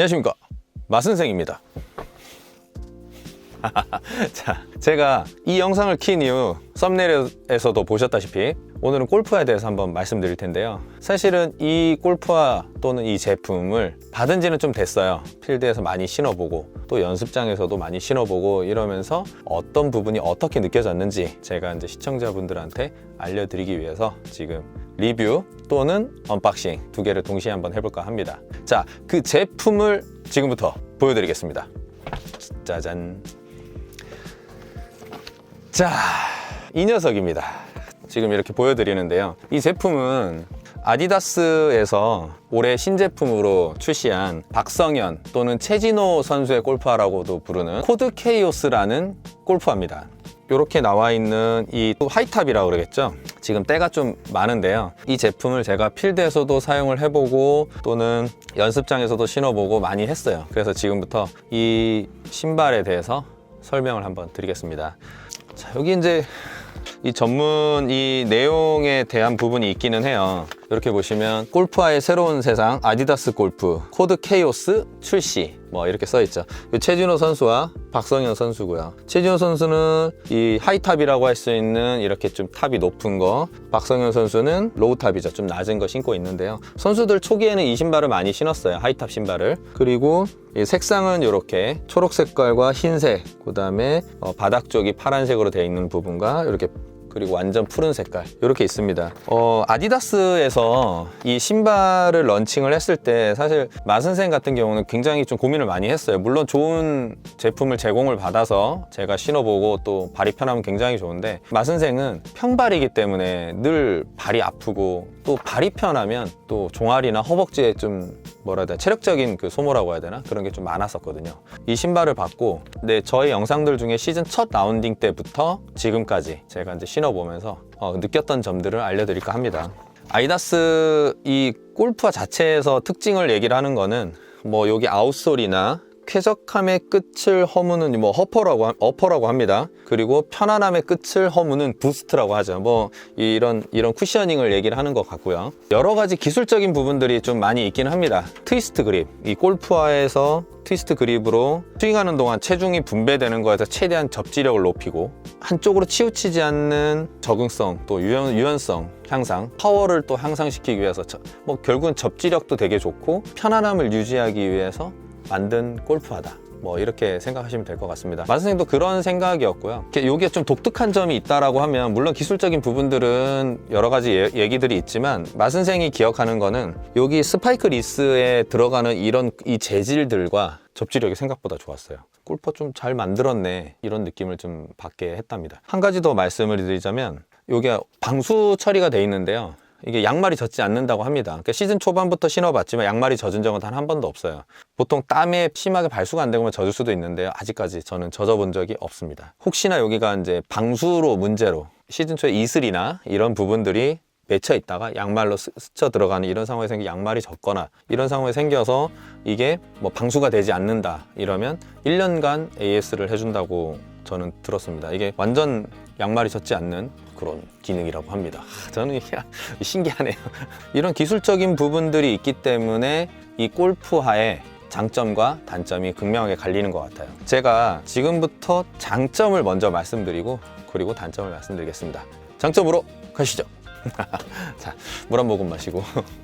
안녕하십니까. 마선생입니다. 자 제가 이 영상을 킨 이후 썸네일에서도 보셨다시피 오늘은 골프화에 대해서 한번 말씀드릴 텐데요. 사실은 이 골프화 또는 이 제품을 받은 지는 좀 됐어요. 필드에서 많이 신어보고 또 연습장에서도 많이 신어보고 이러면서 어떤 부분이 어떻게 느껴졌는지 제가 이제 시청자분들한테 알려드리기 위해서 지금 리뷰 또는 언박싱 두 개를 동시에 한번 해볼까 합니다 자 그 제품을 지금부터 보여드리겠습니다 짜잔 자, 이 녀석입니다. 지금 이렇게 보여드리는데요. 이 제품은 아디다스에서 올해 신제품으로 출시한 박성현 또는 최진호 선수의 골프화라고도 부르는 코드 케이오스라는 골프화입니다. 이렇게 나와 있는 이 하이탑이라고 그러겠죠. 지금 때가 좀 많은데요. 이 제품을 제가 필드에서도 사용을 해보고 또는 연습장에서도 신어보고 많이 했어요. 그래서 지금부터 이 신발에 대해서 설명을 한번 드리겠습니다. 자, 여기 이제 이 전문 이 내용에 대한 부분이 있기는 해요. 이렇게 보시면 골프화의 새로운 세상 아디다스 골프 코드 케이오스 출시 뭐 이렇게 써 있죠. 이 최진호 선수와 박성현 선수고요. 최진호 선수는 이 하이탑이라고 할 수 있는 이렇게 좀 탑이 높은 거, 박성현 선수는 로우 탑이죠. 좀 낮은 거 신고 있는데요. 선수들 초기에는 이 신발을 많이 신었어요. 하이탑 신발을. 그리고 이 색상은 이렇게 초록 색깔과 흰색, 그다음에 어, 바닥 쪽이 파란색으로 되어 있는 부분과 이렇게 그리고 완전 푸른 색깔 이렇게 있습니다. 어, 아디다스에서 이 신발을 런칭을 했을 때 사실 마선생 같은 경우는 굉장히 좀 고민을 많이 했어요. 물론 좋은 제품을 제공을 받아서 제가 신어보고 또 발이 편하면 굉장히 좋은데 마선생은 평발이기 때문에 늘 발이 아프고 또 발이 편하면 또 종아리나 허벅지에 좀 뭐라 해야 되나 체력적인 그 소모라고 해야 되나 그런 게 좀 많았었거든요. 이 신발을 받고 네 저희 영상들 중에 시즌 첫 라운딩 때부터 지금까지 제가 이제 신어보면서 어, 느꼈던 점들을 알려드릴까 합니다. 아이다스 이 골프화 자체에서 특징을 얘기를 하는 거는 뭐 여기 아웃솔이나 쾌적함의 끝을 허무는 뭐 허퍼라고 하- 어퍼라고 합니다. 그리고 편안함의 끝을 허무는 부스트라고 하죠. 뭐 이런 이런 쿠셔닝을 얘기를 하는 것 같고요. 여러 가지 기술적인 부분들이 좀 많이 있긴 합니다. 트위스트 그립, 이 골프화에서 트위스트 그립으로 스윙하는 동안 체중이 분배되는 거에서 최대한 접지력을 높이고 한쪽으로 치우치지 않는 적응성 또 유연, 유연성 향상 파워를 또 향상시키기 위해서 저- 뭐 결국은 접지력도 되게 좋고 편안함을 유지하기 위해서 만든 골프화다. 뭐 이렇게 생각하시면 될 것 같습니다. 마 선생님도 그런 생각이었고요. 여기에 좀 독특한 점이 있다라고 하면 물론 기술적인 부분들은 여러 가지 예- 얘기들이 있지만 마 선생이 기억하는 거는 여기 스파이크 리스에 들어가는 이런 이 재질들과 접지력이 생각보다 좋았어요. 골퍼 좀 잘 만들었네 이런 느낌을 좀 받게 했답니다. 한 가지 더 말씀을 드리자면 여기 방수 처리가 돼 있는데요. 이게 양말이 젖지 않는다고 합니다. 그러니까 시즌 초반부터 신어봤지만 양말이 젖은 적은 단 한 번도 없어요. 보통 땀에 심하게 발수가 안 되면 젖을 수도 있는데요. 아직까지 저는 젖어본 적이 없습니다. 혹시나 여기가 이제 방수로 문제로 시즌 초에 이슬이나 이런 부분들이 맺혀 있다가 양말로 스- 스쳐 들어가는 이런 상황이 생기 양말이 젖거나 이런 상황이 생겨서 이게 뭐 방수가 되지 않는다 이러면 1년간 AS를 해준다고 저는 들었습니다. 이게 완전 양말이 젖지 않는 그런 기능이라고 합니다. 하, 저는 신기하네요. 이런 기술적인 부분들이 있기 때문에 이 골프화의 장점과 단점이 극명하게 갈리는 것 같아요. 제가 지금부터 장점을 먼저 말씀드리고 그리고 단점을 말씀드리겠습니다. 장점으로 가시죠. 자, 물 한 모금 마시고.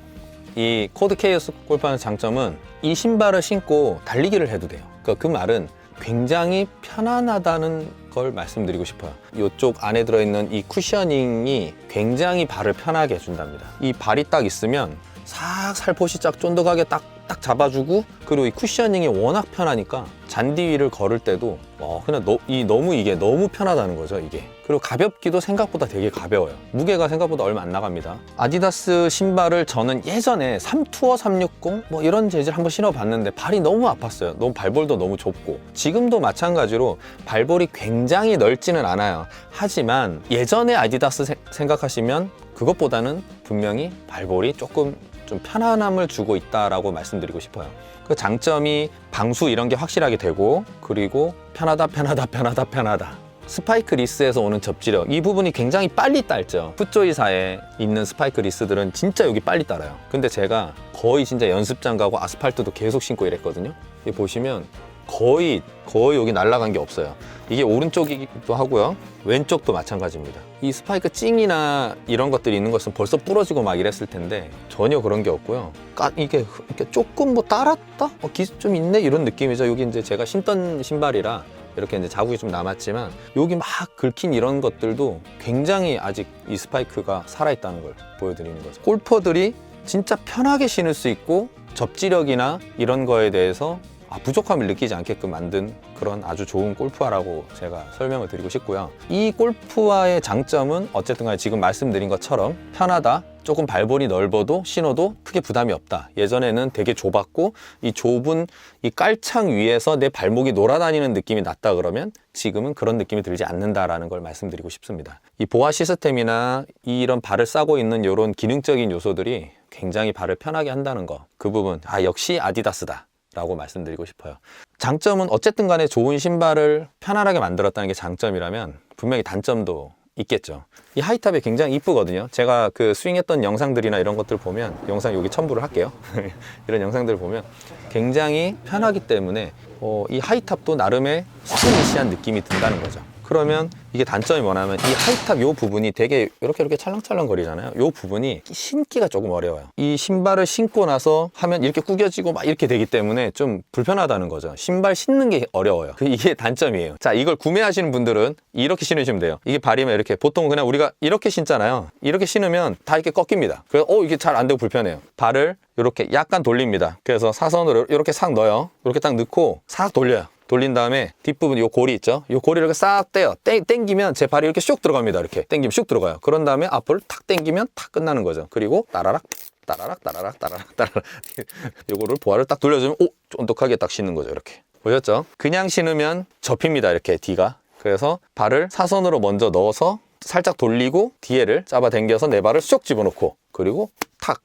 이 코드 케이오스 골프하는 장점은 이 신발을 신고 달리기를 해도 돼요. 그러니까 그 말은 굉장히 편안하다는 걸 말씀드리고 싶어요. 이쪽 안에 들어있는 이 쿠셔닝이 굉장히 발을 편하게 해준답니다. 이 발이 딱 있으면 싹 살포시 쫙 쫀득하게 딱, 딱 잡아주고 그리고 이 쿠셔닝이 워낙 편하니까 잔디 위를 걸을 때도 와, 그냥 너, 이 너무 이게 너무 편하다는 거죠 이게 그리고 가볍기도 생각보다 되게 가벼워요. 무게가 생각보다 얼마 안 나갑니다. 아디다스 신발을 저는 예전에 3투어 360 뭐 이런 재질 한번 신어봤는데 발이 너무 아팠어요. 너무 발볼도 너무 좁고. 지금도 마찬가지로 발볼이 굉장히 넓지는 않아요. 하지만 예전에 아디다스 세- 생각하시면 그것보다는 분명히 발볼이 조금 좀 편안함을 주고 있다라고 말씀드리고 싶어요. 그 장점이 방수 이런 게 확실하게 되고 그리고 편하다 편하다 편하다 편하다 스파이크 리스에서 오는 접지력. 이 부분이 굉장히 빨리 딸죠. 풋조이사에 있는 스파이크 리스들은 진짜 여기 빨리 따라요. 근데 제가 거의 진짜 연습장 가고 아스팔트도 계속 신고 이랬거든요. 이 보시면 거의 거의 여기 날아간 게 없어요. 이게 오른쪽이기도 하고요. 왼쪽도 마찬가지입니다. 이 스파이크 찡이나 이런 것들이 있는 것은 벌써 부러지고 막 이랬을 텐데 전혀 그런 게 없고요. 까, 이게 조금 뭐 따랐다? 어, 기스 좀 있네? 이런 느낌이죠. 여기 이제 제가 신던 신발이라 이렇게 이제 자국이 좀 남았지만 여기 막 긁힌 이런 것들도 굉장히 아직 이 스파이크가 살아있다는 걸 보여드리는 거죠. 골퍼들이 진짜 편하게 신을 수 있고 접지력이나 이런 거에 대해서 아, 부족함을 느끼지 않게끔 만든 그런 아주 좋은 골프화라고 제가 설명을 드리고 싶고요. 이 골프화의 장점은 어쨌든 간에 지금 말씀드린 것처럼 편하다. 조금 발볼이 넓어도 신어도 크게 부담이 없다. 예전에는 되게 좁았고 이 좁은 이 깔창 위에서 내 발목이 놀아다니는 느낌이 났다 그러면 지금은 그런 느낌이 들지 않는다라는 걸 말씀드리고 싶습니다. 이 보아 시스템이나 이런 발을 싸고 있는 이런 기능적인 요소들이 굉장히 발을 편하게 한다는 거. 그 부분 아 역시 아디다스다. 라고 말씀드리고 싶어요. 장점은 어쨌든 간에 좋은 신발을 편안하게 만들었다는 게 장점이라면 분명히 단점도 있겠죠. 이 하이탑이 굉장히 이쁘거든요. 제가 그 스윙했던 영상들이나 이런 것들 보면 영상 여기 첨부를 할게요. 이런 영상들 보면 굉장히 편하기 때문에 어, 이 하이탑도 나름의 스타일리시한 느낌이 든다는 거죠. 그러면 이게 단점이 뭐냐면 이 하이탑 요 부분이 되게 이렇게 이렇게 찰랑찰랑 거리잖아요. 요 부분이 신기가 조금 어려워요. 이 신발을 신고 나서 하면 이렇게 구겨지고 막 이렇게 되기 때문에 좀 불편하다는 거죠. 신발 신는 게 어려워요. 그 이게 단점이에요. 자, 이걸 구매하시는 분들은 이렇게 신으시면 돼요. 이게 발이면 이렇게 보통 그냥 우리가 이렇게 신잖아요. 이렇게 신으면 다 이렇게 꺾입니다. 그래서 어 이게 잘 안 되고 불편해요. 발을 이렇게 약간 돌립니다. 그래서 사선으로 이렇게 싹 넣어요. 이렇게 딱 넣고 싹 돌려요. 돌린 다음에 뒷부분 요 고리 있죠? 요 고리를 싹 떼요. 땡, 땡기면 제 발이 이렇게 슉 들어갑니다. 이렇게 땡기면 슉 들어가요. 그런 다음에 앞을 탁 땡기면 탁 끝나는 거죠. 그리고 따라락 따라락 따라락 따라락 따라락 요거를 보아를 딱 돌려주면 오 쫀득하게 딱 신는 거죠. 이렇게 보셨죠? 그냥 신으면 접힙니다. 이렇게 D가 그래서 발을 사선으로 먼저 넣어서 살짝 돌리고 뒤에를 잡아 당겨서 내 발을 쏙 집어넣고 그리고 탁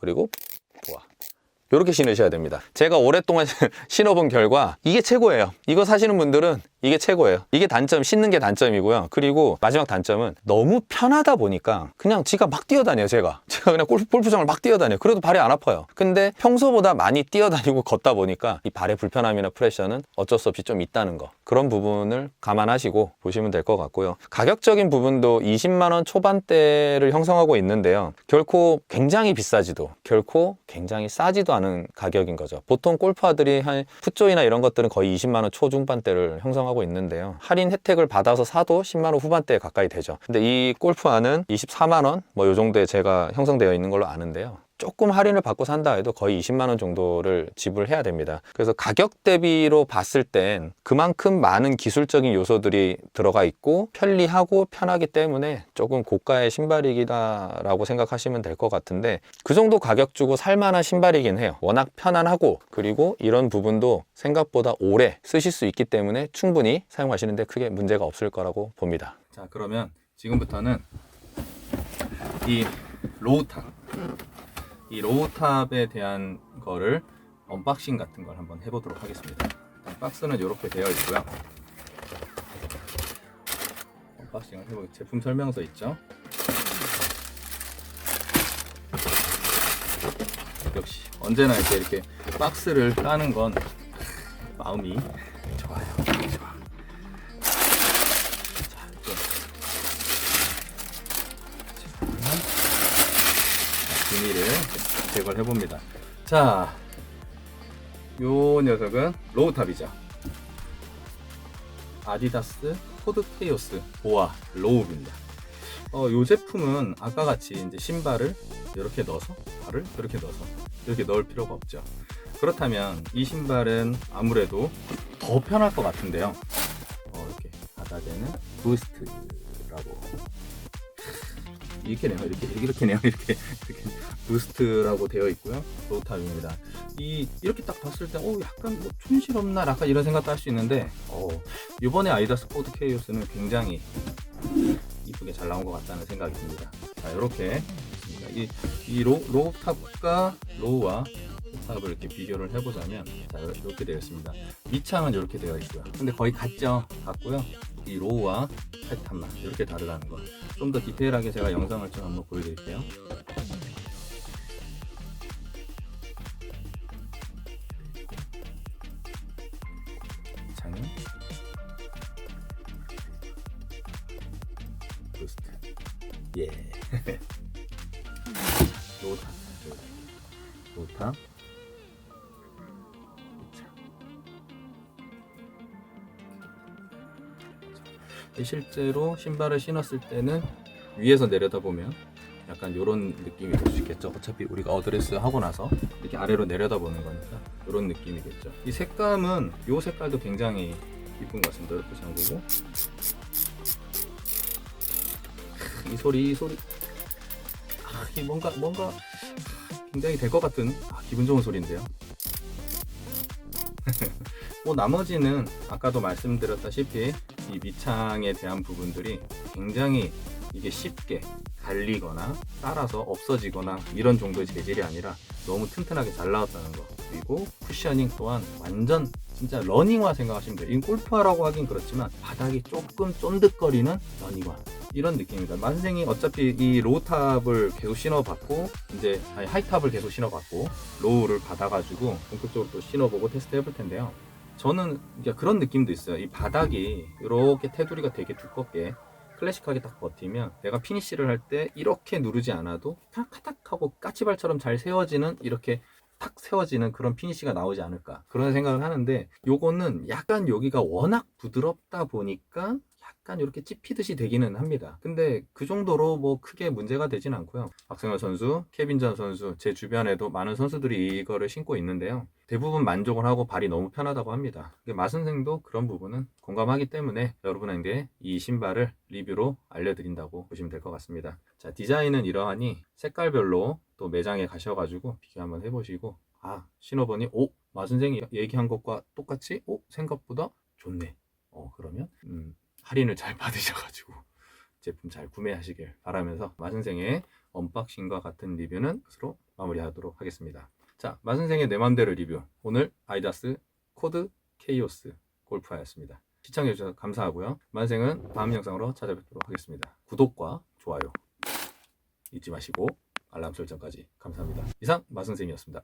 그리고 이렇게 신으셔야 됩니다. 제가 오랫동안 신어본 결과 이게 최고예요. 이거 사시는 분들은 이게 최고예요. 이게 단점, 신는 게 단점이고요. 그리고 마지막 단점은 너무 편하다 보니까 그냥 지가 막 뛰어다녀요, 제가. 제가 그냥 골프, 골프장을 막 뛰어다녀요. 그래도 발이 안 아파요. 근데 평소보다 많이 뛰어다니고 걷다 보니까 이 발의 불편함이나 프레셔는 어쩔 수 없이 좀 있다는 거. 그런 부분을 감안하시고 보시면 될 것 같고요. 가격적인 부분도 20만 원 초반대를 형성하고 있는데요. 결코 굉장히 비싸지도, 결코 굉장히 싸지도 않은 가격인 거죠. 보통 골프화들이 한 풋조이나 이런 것들은 거의 20만 원 초중반대를 형성하고 있는데요. 할인 혜택을 받아서 사도 10만원 후반대에 가까이 되죠. 근데 이 골프화는 24만원 뭐 요 정도에 제가 형성되어 있는 걸로 아는데요. 조금 할인을 받고 산다 해도 거의 20만 원 정도를 지불해야 됩니다. 그래서 가격 대비로 봤을 땐 그만큼 많은 기술적인 요소들이 들어가 있고 편리하고 편하기 때문에 조금 고가의 신발이기다라고 생각하시면 될 것 같은데 그 정도 가격 주고 살 만한 신발이긴 해요. 워낙 편안하고 그리고 이런 부분도 생각보다 오래 쓰실 수 있기 때문에 충분히 사용하시는데 크게 문제가 없을 거라고 봅니다. 자, 그러면 지금부터는 이 로우탑 이 로우탑에 대한 거를 언박싱 같은 걸 한번 해보도록 하겠습니다. 박스는 이렇게 되어 있고요. 언박싱을 해보 제품 설명서 있죠. 역시 언제나 이렇게 이렇게 박스를 까는 건 마음이 비닐을 제거를 해봅니다. 자, 요 녀석은 로우탑이죠. 아디다스 코드 케이오스 보아 로우입니다. 어, 요 제품은 아까 같이 이제 신발을 이렇게 넣어서 발을 이렇게 넣어서 이렇게 넣을 필요가 없죠. 그렇다면 이 신발은 아무래도 더 편할 것 같은데요. 어, 이렇게 받아대는 부스트라고 이렇게네요. 이렇게 이렇게네요. 이렇게 이렇게 부스트라고 되어 있고요. 로우탑입니다. 이 이렇게 딱 봤을 때, 어 약간 뭐 촌스럽나, 약간 이런 생각도 할 수 있는데, 어 이번에 아이다스 코드 케이오스는 굉장히 이쁘게 잘 나온 것 같다는 생각이 듭니다. 자, 이렇게 이, 이 로, 로우탑과 로우와 탑을 이렇게 비교를 해보자면 자, 이렇게 되어 있습니다. 밑창은 이렇게 되어 있고요. 근데 거의 같죠? 같고요. 이 로우와 타이탄만 이렇게 다르다는 거. 좀 더 디테일하게 제가 영상을 좀 한번 보여드릴게요. 장은 부스트. 예. 로타. 로타. 실제로 신발을 신었을 때는 위에서 내려다보면 약간 이런 느낌이 될 수 있겠죠. 어차피 우리가 어드레스 하고 나서 이렇게 아래로 내려다보는 거니까 이런 느낌이겠죠. 이 색감은 이 색깔도 굉장히 이쁜 것 같습니다. 이렇게 잠그고 이 소리 이 소리 아, 이 뭔가 뭔가 굉장히 될 것 같은 아, 기분 좋은 소리인데요. 뭐 나머지는 아까도 말씀드렸다시피 이 밑창에 대한 부분들이 굉장히 이게 쉽게 갈리거나 따라서 없어지거나 이런 정도의 재질이 아니라 너무 튼튼하게 잘 나왔다는 거. 그리고 쿠셔닝 또한 완전 진짜 러닝화 생각하시면 돼요. 이 골프화라고 하긴 그렇지만 바닥이 조금 쫀득거리는 러닝화. 이런 느낌입니다. 만생이 어차피 이 로우탑을 계속 신어봤고 이제 하이탑을 계속 신어봤고 로우를 받아가지고 본격적으로 또 신어보고 테스트 해볼 텐데요 저는 그런 느낌도 있어요. 이 바닥이 이렇게 테두리가 되게 두껍게 클래식하게 딱 버티면 내가 피니쉬를 할 때 이렇게 누르지 않아도 타닥타닥 하고 까치발처럼 잘 세워지는 이렇게 탁 세워지는 그런 피니쉬가 나오지 않을까 그런 생각을 하는데 요거는 약간 여기가 워낙 부드럽다 보니까 약간 이렇게 찝히듯이 되기는 합니다. 근데 그 정도로 뭐 크게 문제가 되진 않고요. 박승현 선수, 케빈전 선수, 제 주변에도 많은 선수들이 이거를 신고 있는데요. 대부분 만족을 하고 발이 너무 편하다고 합니다. 근데 마 선생도 그런 부분은 공감하기 때문에 여러분에게 이 신발을 리뷰로 알려드린다고 보시면 될 것 같습니다. 자, 디자인은 이러하니 색깔별로 또 매장에 가셔가지고 비교 한번 해보시고 아, 신어보니 오, 마 선생이 얘기한 것과 똑같이 오, 생각보다 좋네. 어, 그러면 음, 할인을 잘 받으셔가지고 제품 잘 구매하시길 바라면서 마선생의 언박싱과 같은 리뷰는 것으로 마무리하도록 하겠습니다. 자, 마선생의 내 맘대로 리뷰. 오늘 아이다스 코드 케이오스 골프화였습니다. 시청해주셔서 감사하고요. 만생은 다음 영상으로 찾아뵙도록 하겠습니다. 구독과 좋아요 잊지 마시고 알람 설정까지 감사합니다. 이상 마선생이었습니다.